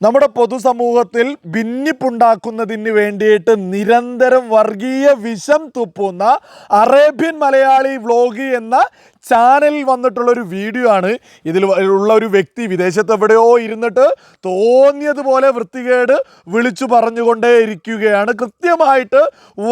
നമ്മുടെ പൊതുസമൂഹത്തിൽ ഭിന്നിപ്പുണ്ടാക്കുന്നതിന് വേണ്ടിയിട്ട് നിരന്തരം വർഗീയ വിഷം തുപ്പുന്ന അറേബ്യൻ മലയാളി വ്ലോഗ് എന്ന ചാനലിൽ വന്നിട്ടുള്ളൊരു വീഡിയോ ആണ്. ഇതിൽ ഉള്ള ഒരു വ്യക്തി വിദേശത്ത് എവിടെയോ ഇരുന്നിട്ട് തോന്നിയതുപോലെ വൃത്തികേട് വിളിച്ചു പറഞ്ഞുകൊണ്ടേ ഇരിക്കുകയാണ് കൃത്യമായിട്ട്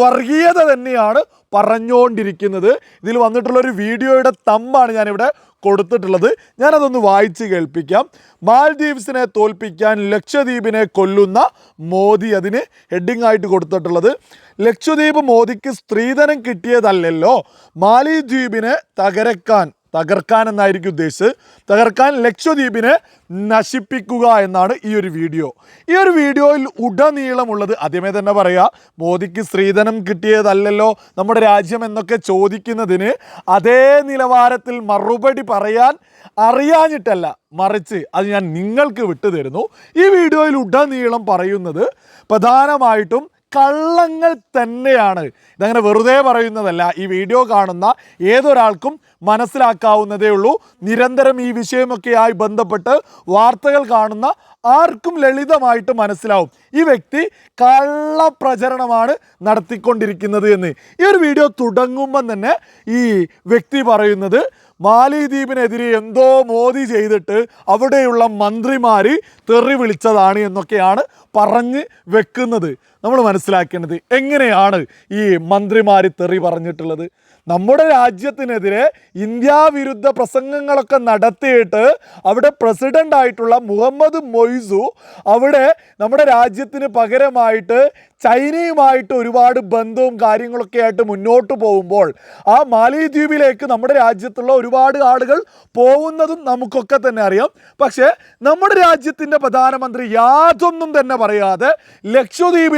വർഗീയത തന്നെയാണ് പറഞ്ഞുകൊണ്ടിരിക്കുന്നത്. ഇതിൽ വന്നിട്ടുള്ളൊരു വീഡിയോയുടെ തമ്പാണ് ഞാനിവിടെ കൊടുത്തിട്ടുള്ളത്. ഞാനതൊന്ന് വായിച്ച് കേൾപ്പിക്കാം. മാൽദീവ്സിനെ തോൽപ്പിക്കാൻ ലക്ഷദ്വീപിനെ കൊല്ലുന്ന മോദി അതിന് ഹെഡിങ് ആയിട്ട് കൊടുത്തിട്ടുള്ളത്. ലക്ഷദ്വീപ് മോദിക്ക് സ്ത്രീധനം കിട്ടിയതല്ലല്ലോ. മാലിദ്വീപിനെ തകരക്കാൻ തകർക്കാൻ എന്നായിരിക്കും ഉദ്ദേശിച്ചത്. തകർക്കാൻ ലക്ഷദ്വീപിനെ നശിപ്പിക്കുക എന്നാണ് ഈ ഒരു വീഡിയോ. ഈ ഒരു വീഡിയോയിൽ ഉടനീളമുള്ളത് ആദ്യമേ തന്നെ പറയാ മോദിക്ക് സ്ത്രീധനം കിട്ടിയതല്ലല്ലോ നമ്മുടെ രാജ്യം എന്നൊക്കെ ചോദിക്കുന്നതിന് അതേ നിലവാരത്തിൽ മറുപടി പറയാൻ അറിയാഞ്ഞിട്ടല്ല മറിച്ച് അത് ഞാൻ നിങ്ങൾക്ക് വിട്ടുതരുന്നു. ഈ വീഡിയോയിൽ ഉടനീളം പറയുന്നത് പ്രധാനമായിട്ടും കള്ളങ്ങൾ തന്നെയാണ്. ഇതങ്ങനെ വെറുതെ പറയുന്നതല്ല. ഈ വീഡിയോ കാണുന്ന ഏതൊരാൾക്കും മനസ്സിലാക്കാവുന്നതേ ഉള്ളൂ. നിരന്തരം ഈ വിഷയമൊക്കെയായി ബന്ധപ്പെട്ട് വാർത്തകൾ കാണുന്ന ആർക്കും ലളിതമായിട്ട് മനസ്സിലാവും. ഈ വ്യക്തി കള്ള കള്ളപ്രചരണമാണ് നടത്തിക്കൊണ്ടിരിക്കുന്നത് എന്ന്. ഈ ഒരു വീഡിയോ തുടങ്ങുമ്പം തന്നെ ഈ വ്യക്തി പറയുന്നത് മാലിദ്വീപിനെതിരെ എന്തോ മോദി ചെയ്തിട്ട് അവിടെയുള്ള മന്ത്രിമാർ തെറി വിളിച്ചതാണ് എന്നൊക്കെയാണ് പറഞ്ഞ് വെക്കുന്നത്. നമ്മൾ മനസ്സിലാക്കേണ്ടത് എങ്ങനെയാണ് ഈ മന്ത്രിമാർ തെറി പറഞ്ഞിട്ടുള്ളത്? നമ്മുടെ രാജ്യത്തിനെതിരെ ഇന്ത്യ വിരുദ്ധ പ്രസംഗങ്ങളൊക്കെ നടത്തിയിട്ട് അവിടെ പ്രസിഡന്റ് ആയിട്ടുള്ള മുഹമ്മദ് മൊയ്സു അവിടെ നമ്മുടെ രാജ്യത്തിന് പകരമായിട്ട് ചൈനയുമായിട്ട് ഒരുപാട് ബന്ധവും കാര്യങ്ങളൊക്കെ ആയിട്ട് മുന്നോട്ട് പോകുമ്പോൾ ആ മാലിദ്വീപിലേക്ക് നമ്മുടെ രാജ്യത്തുള്ള ഒരുപാട് ആളുകൾ പോകുന്നതും നമുക്കൊക്കെ തന്നെ അറിയാം. പക്ഷേ നമ്മുടെ രാജ്യത്തിന്റെ പ്രധാനമന്ത്രി യാതൊന്നും തന്നെ പറയാതെ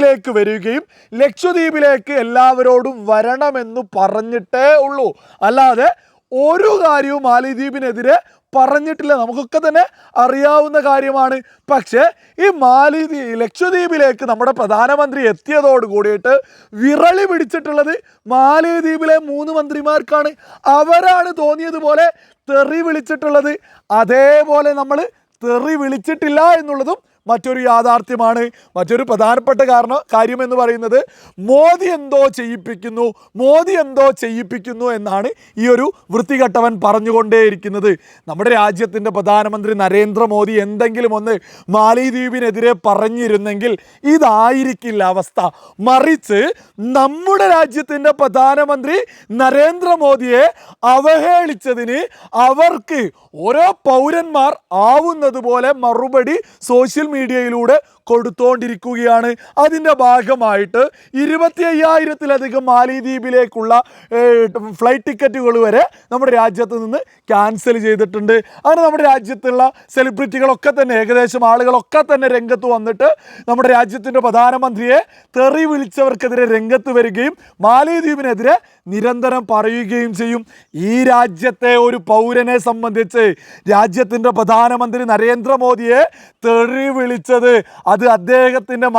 ലക്ഷദ്വീപിലേക്ക് വരികയും ലക്ഷദ്വീപിലേക്ക് എല്ലാവരോടും വരണമെന്ന് പറഞ്ഞിട്ടേ ഉള്ളൂ. അല്ലാതെ ഒരു കാര്യവും മാലിദ്വീപിനെതിരെ പറഞ്ഞിട്ടില്ല. നമുക്കൊക്കെ തന്നെ അറിയാവുന്ന കാര്യമാണ്. പക്ഷേ ഈ മാലിദ്വീ ലക്ഷദ്വീപിലേക്ക് നമ്മുടെ പ്രധാനമന്ത്രി എത്തിയതോട് കൂടിയിട്ട് വിറളി പിടിച്ചിട്ടുള്ളത് മാലിദ്വീപിലെ മൂന്ന് മന്ത്രിമാർക്കാണ്. അവരാണ് തോന്നിയതുപോലെ തെറി വിളിച്ചിട്ടുള്ളത്. അതേപോലെ നമ്മൾ തെറി വിളിച്ചിട്ടില്ല എന്നുള്ളതും മറ്റൊരു യാഥാർത്ഥ്യമാണ്. മറ്റൊരു പ്രധാനപ്പെട്ട കാരണം കാര്യം എന്ന് പറയുന്നത് മോദി എന്തോ ചെയ്യിപ്പിക്കുന്നു മോദി എന്തോ ചെയ്യിപ്പിക്കുന്നു എന്നാണ് ഈ ഒരു വൃത്തികെട്ടവൻ പറഞ്ഞുകൊണ്ടേയിരിക്കുന്നത്. നമ്മുടെ രാജ്യത്തിന്റെ പ്രധാനമന്ത്രി നരേന്ദ്രമോദി എന്തെങ്കിലും ഒന്ന് മാലിദ്വീപിനെതിരെ പറഞ്ഞിരുന്നെങ്കിൽ ഇതായിരിക്കില്ല അവസ്ഥ. മറിച്ച് നമ്മുടെ രാജ്യത്തിന്റെ പ്രധാനമന്ത്രി നരേന്ദ്രമോദിയെ അവഹേളിച്ചതിന് അവർക്ക് ഓരോ പൗരന്മാർ ആവുന്നത് പോലെ മറുപടി സോഷ്യൽ മീഡിയയിലൂടെ കൊടുത്തുകൊണ്ടിരിക്കുകയാണ് അതിന്റെ ഭാഗമായിട്ട് ഇരുപത്തി അയ്യായിരത്തിലധികം മാലിദ്വീപിലേക്കുള്ള ഫ്ലൈറ്റ് ടിക്കറ്റുകൾ വരെ നമ്മുടെ രാജ്യത്ത് നിന്ന് ക്യാൻസൽ ചെയ്തിട്ടുണ്ട്. അങ്ങനെ നമ്മുടെ രാജ്യത്തുള്ള സെലിബ്രിറ്റികളൊക്കെ തന്നെ ഏകദേശം ആളുകളൊക്കെ തന്നെ രംഗത്ത് വന്നിട്ട് നമ്മുടെ രാജ്യത്തിന്റെ പ്രധാനമന്ത്രിയെ തെറി വിളിച്ചവർക്കെതിരെ രംഗത്ത് വരികയും മാലിദ്വീപിനെതിരെ നിരന്തരം പറയുകയും ചെയ്യും. ഈ രാജ്യത്തെ ഒരു പൗരനെ സംബന്ധിച്ച് രാജ്യത്തിന്റെ പ്രധാനമന്ത്രി നരേന്ദ്രമോദിയെ തെറി വിളിച്ചത്. അത് അദ്ദേഹത്തിന്റെ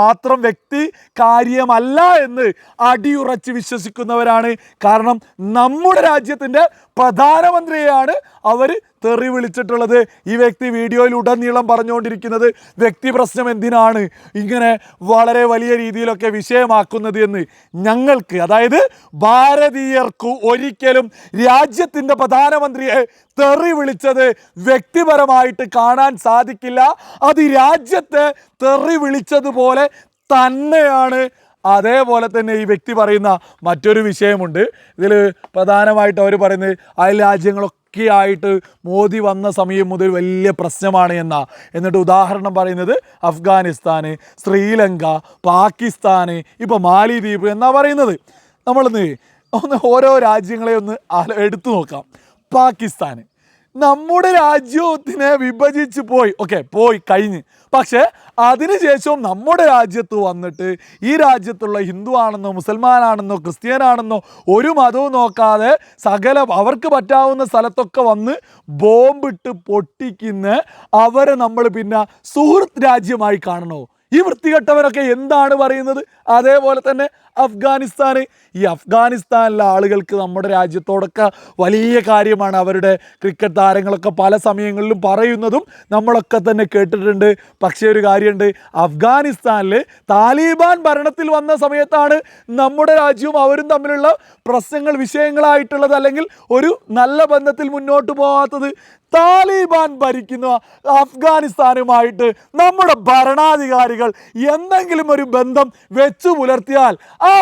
മാത്രം വ്യക്തി കാര്യമല്ല എന്ന് അടിയുറച്ച് വിശ്വസിക്കുന്നവരാണ്. കാരണം നമ്മുടെ രാജ്യത്തിന്റെ പ്രധാനമന്ത്രിയെയാണ് അവർ തെറി വിളിച്ചിട്ടുള്ളത് ഈ വ്യക്തി വീഡിയോയിൽ ഉടനീളം പറഞ്ഞുകൊണ്ടിരിക്കുന്നത് വ്യക്തി പ്രശ്നം എന്തിനാണ്? ഇങ്ങനെ വളരെ വലിയ രീതിയിലൊക്കെ വിഷയമാക്കുന്നത് എന്ന് ഞങ്ങൾക്ക് അതായത് ഭാരതീയർക്ക് ഒരിക്കലും രാജ്യത്തിന്റെ പ്രധാനമന്ത്രിയെ തെറി വിളിച്ചത് വ്യക്തിപരമായിട്ട് കാണാൻ സാധിക്കില്ല. അത് രാജ്യത്തെ തെറി വിളിച്ചതുപോലെ തന്നെയാണ്. അതേപോലെ തന്നെ ഈ വ്യക്തി പറയുന്ന മറ്റൊരു വിഷയമുണ്ട്. ഇതിൽ പ്രധാനമായിട്ട് അവർ പറയുന്നത് അയൽ രാജ്യങ്ങളൊക്കെ ആയിട്ട് മോദി വന്ന സമയം മുതൽ വലിയ പ്രശ്നമാണ് എന്ന. എന്നിട്ട് ഉദാഹരണം പറയുന്നത് അഫ്ഗാനിസ്ഥാന് ശ്രീലങ്ക പാകിസ്ഥാന് ഇപ്പോൾ മാലിദ്വീപ് എന്നാ പറയുന്നത്. നമ്മളൊന്ന് ഒന്ന് ഓരോ രാജ്യങ്ങളെ ഒന്ന് എടുത്തു നോക്കാം. പാകിസ്ഥാന്. നമ്മുടെ രാജ്യത്തിനെ വിഭജിച്ച് പോയി. ഓക്കെ പോയി കഴിഞ്ഞ്. പക്ഷേ അതിനുശേഷവും നമ്മുടെ രാജ്യത്ത് വന്നിട്ട് ഈ രാജ്യത്തുള്ള ഹിന്ദു ആണെന്നോ മുസൽമാനാണെന്നോ ക്രിസ്ത്യനാണെന്നോ ഒരു മതവും നോക്കാതെ സകല അവർക്ക് പറ്റാവുന്ന സ്ഥലത്തൊക്കെ വന്ന് ബോംബിട്ട് പൊട്ടിക്കുന്ന അവരെ നമ്മൾ പിന്നെ സുഹൃത്ത് രാജ്യമായി കാണണോ? ഈ വൃത്തികെട്ടവരൊക്കെ എന്താണ് പറയുന്നത്? അതേപോലെ തന്നെ അഫ്ഗാനിസ്ഥാൻ ഈ അഫ്ഗാനിസ്ഥാനിലെ ആളുകൾക്ക് നമ്മുടെ രാജ്യത്തോടൊക്കെ വലിയ കാര്യമാണ് അവരുടെ ക്രിക്കറ്റ് താരങ്ങളൊക്കെ പല സമയങ്ങളിലും പറയുന്നതും നമ്മളൊക്കെ തന്നെ കേട്ടിട്ടുണ്ട്. പക്ഷേ ഒരു കാര്യമുണ്ട് അഫ്ഗാനിസ്ഥാനിൽ താലിബാൻ ഭരണത്തിൽ വന്ന സമയത്താണ് നമ്മുടെ രാജ്യവും അവരും തമ്മിലുള്ള പ്രശ്നങ്ങൾ വിഷയങ്ങളായിട്ടുള്ളത് അല്ലെങ്കിൽ ഒരു നല്ല ബന്ധത്തിൽ മുന്നോട്ട് പോകാത്തത് താലിബാൻ ഭരിക്കുന്ന അഫ്ഗാനിസ്ഥാനുമായിട്ട് നമ്മുടെ ഭരണാധികാരികൾ എന്തെങ്കിലും ഒരു ബന്ധം വെച്ചു പുലർത്തിയാൽ ആ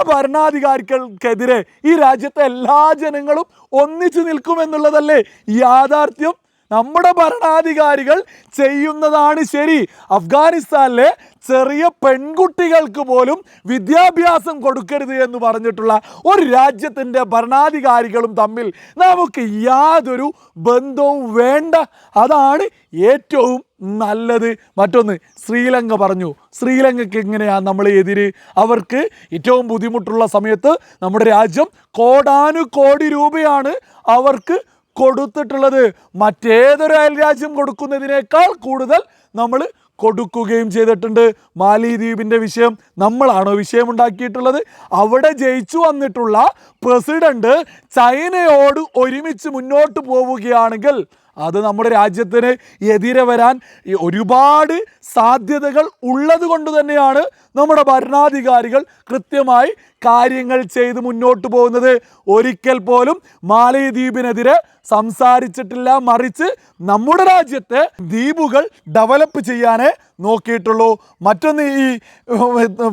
ഭരണാധികാരികൾക്കെതിരെ ഈ രാജ്യത്തെ എല്ലാ ജനങ്ങളും ഒന്നിച്ചു നിൽക്കുമെന്നുള്ളതല്ലേ യാഥാർത്ഥ്യം? നമ്മുടെ ഭരണാധികാരികൾ ചെയ്യുന്നതാണ് ശരി. അഫ്ഗാനിസ്ഥാനിലെ ചെറിയ പെൺകുട്ടികൾക്ക് പോലും വിദ്യാഭ്യാസം കൊടുക്കരുത് എന്ന് പറഞ്ഞിട്ടുള്ള ഒരു രാജ്യത്തിന്റെ ഭരണാധികാരികളും തമ്മിൽ നമുക്ക് യാതൊരു ബന്ധവും വേണ്ട. അതാണ് ഏറ്റവും നല്ലത്. മറ്റൊന്ന് ശ്രീലങ്ക പറഞ്ഞു. ശ്രീലങ്കയ്ക്ക് എങ്ങനെയാണ് നമ്മൾ എതിര്? അവർക്ക് ഏറ്റവും ബുദ്ധിമുട്ടുള്ള സമയത്ത് നമ്മുടെ രാജ്യം കോടാനുകോടി രൂപയാണ് അവർക്ക് കൊടുത്തിട്ടുള്ളത്. മറ്റേതൊരു അയൽരാജ്യം കൊടുക്കുന്നതിനേക്കാൾ കൂടുതൽ നമ്മൾ കൊടുക്കുകയും ചെയ്തിട്ടുണ്ട്. മാലിദ്വീപിന്റെ വിഷയം നമ്മളാണോ വിഷയം ഉണ്ടാക്കിയിട്ടുള്ളത് അവിടെ ജയിച്ചു വന്നിട്ടുള്ള പ്രസിഡന്റ് ചൈനയോട് ഒരുമിച്ച് മുന്നോട്ട് പോവുകയാണെങ്കിൽ അത് നമ്മുടെ രാജ്യത്തിന് എതിരെ വരാൻ ഒരുപാട് സാധ്യതകൾ ഉള്ളത് കൊണ്ട് തന്നെയാണ് നമ്മുടെ ഭരണാധികാരികൾ കൃത്യമായി കാര്യങ്ങൾ ചെയ്ത് മുന്നോട്ട് പോകുന്നത് ഒരിക്കൽ പോലും മാലദ്വീപിനെതിരെ സംസാരിച്ചിട്ടില്ല മറിച്ച് നമ്മുടെ രാജ്യത്തെ ദ്വീപുകൾ ഡെവലപ്പ് ചെയ്യാനേ നോക്കിയിട്ടുള്ളൂ. മറ്റൊന്ന് ഈ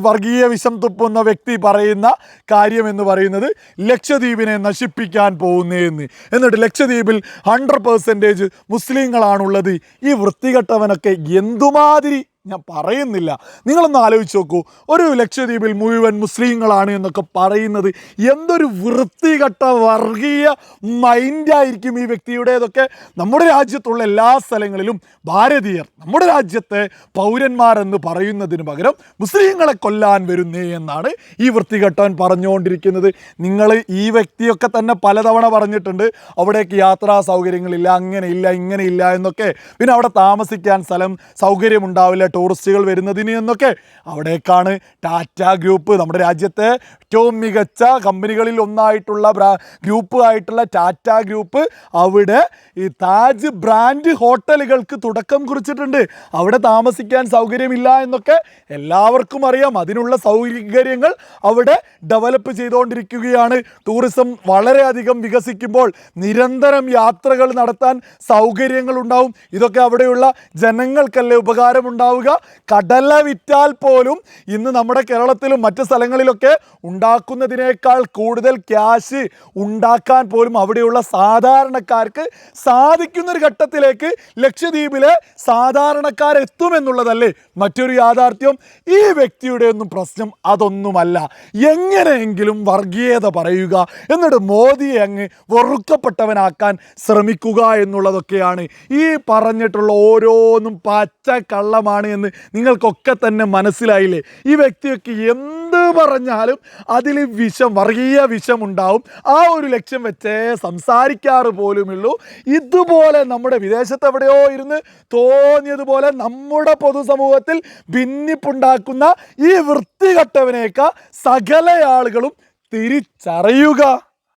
വർഗീയ വിഷം തുപ്പുന്ന വ്യക്തി പറയുന്ന കാര്യം എന്ന് പറയുന്നത് ലക്ഷദ്വീപിനെ നശിപ്പിക്കാൻ പോകുന്നതെന്ന് എന്നിട്ട് ലക്ഷദ്വീപിൽ ഹൺഡ്രഡ് പേഴ്സന്റേജ് മുസ്ലിങ്ങളാണുള്ളത്. ഈ വൃത്തികെട്ടവനൊക്കെ എന്തുമാതിരി ഞാൻ പറയുന്നില്ല. നിങ്ങളൊന്ന് ആലോചിച്ച് നോക്കൂ. ഒരു ലക്ഷദ്വീപിൽ മുഴുവൻ മുസ്ലിങ്ങളാണ് എന്നൊക്കെ പറയുന്നത് എന്തൊരു വൃത്തികെട്ട വർഗീയ മൈൻഡായിരിക്കും ഈ വ്യക്തിയുടേതൊക്കെ. നമ്മുടെ രാജ്യത്തുള്ള എല്ലാ സ്ഥലങ്ങളിലും ഭാരതീയർ നമ്മുടെ രാജ്യത്തെ പൗരന്മാരെന്ന് പറയുന്നതിന് പകരം മുസ്ലിങ്ങളെ കൊല്ലാൻ വരുന്നേ എന്നാണ് ഈ വൃത്തികെട്ടവൻ പറഞ്ഞുകൊണ്ടിരിക്കുന്നത്. നിങ്ങൾ ഈ വ്യക്തിയൊക്കെ തന്നെ പലതവണ പറഞ്ഞിട്ടുണ്ട്. അവിടേക്ക് യാത്രാ സൗകര്യങ്ങളില്ല അങ്ങനെയില്ല ഇങ്ങനെയില്ല എന്നൊക്കെ. പിന്നെ അവിടെ താമസിക്കാൻ സ്ഥലം സൗകര്യമുണ്ടാവില്ല ടൂറിസ്റ്റുകൾ വരുന്നതിന് എന്നൊക്കെ. അവിടേക്കാണ് ടാറ്റ ഗ്രൂപ്പ് നമ്മുടെ രാജ്യത്തെ ഏറ്റവും മികച്ച കമ്പനികളിൽ ഒന്നായിട്ടുള്ള ഗ്രൂപ്പ് ആയിട്ടുള്ള ടാറ്റ ഗ്രൂപ്പ്. അവിടെ ഈ താജ് ബ്രാൻഡ് ഹോട്ടലുകൾക്ക് തുടക്കം കുറിച്ചിട്ടുണ്ട്. അവിടെ താമസിക്കാൻ സൗകര്യമില്ല എന്നൊക്കെ എല്ലാവർക്കും അറിയാം. അതിനുള്ള സൗകര്യങ്ങൾ അവിടെ ഡെവലപ്പ് ചെയ്തുകൊണ്ടിരിക്കുകയാണ്. ടൂറിസം വളരെയധികം വികസിക്കുമ്പോൾ നിരന്തരം യാത്രകൾ നടത്താൻ സൗകര്യങ്ങൾ ഉണ്ടാവും. ഇതൊക്കെ അവിടെയുള്ള ജനങ്ങൾക്കല്ലേ ഉപകാരമുണ്ടാവുക? കടല വിറ്റാൽ പോലും ഇന്ന് നമ്മുടെ കേരളത്തിലും മറ്റ് സ്ഥലങ്ങളിലൊക്കെ ഉണ്ടാക്കുന്നതിനേക്കാൾ കൂടുതൽ ക്യാഷ് ഉണ്ടാക്കാൻ പോലും അവിടെയുള്ള സാധാരണക്കാർക്ക് സാധിക്കുന്നൊരു ഘട്ടത്തിലേക്ക് ലക്ഷദ്വീപിലെ സാധാരണക്കാരെത്തുമെന്നുള്ളതല്ലേ മറ്റൊരു യാഥാർത്ഥ്യം. ഈ വ്യക്തിയുടെ ഒന്നും പ്രശ്നം അതൊന്നുമല്ല. എങ്ങനെയെങ്കിലും വർഗീയത പറയുക. എന്നിട്ട് മോദിയെ അങ്ങ് വെറുക്കപ്പെട്ടവനാക്കാൻ ശ്രമിക്കുക എന്നുള്ളതൊക്കെയാണ് ഈ പറഞ്ഞിട്ടുള്ള ഓരോന്നും പച്ച കള്ളമാണ് എന്ന് നിങ്ങൾക്കൊക്കെ തന്നെ മനസ്സിലായില്ലേ? ഈ വ്യക്തിയൊക്കെ എന്ത് പറഞ്ഞാലും അതിൽ വിഷം വർഗീയ വിഷം ഉണ്ടാവും ആ ഒരു ലക്ഷ്യം വെച്ചേ സംസാരിക്കാറ് പോലുമുള്ളൂ ഇതുപോലെ നമ്മുടെ വിദേശത്ത് എവിടെയോ ഇരുന്ന് തോന്നിയതുപോലെ നമ്മുടെ പൊതുസമൂഹത്തിൽ ഭിന്നിപ്പുണ്ടാക്കുന്ന ഈ വൃത്തികെട്ടവനെയൊക്കെ സകല ആളുകളും തിരിച്ചറിയുക.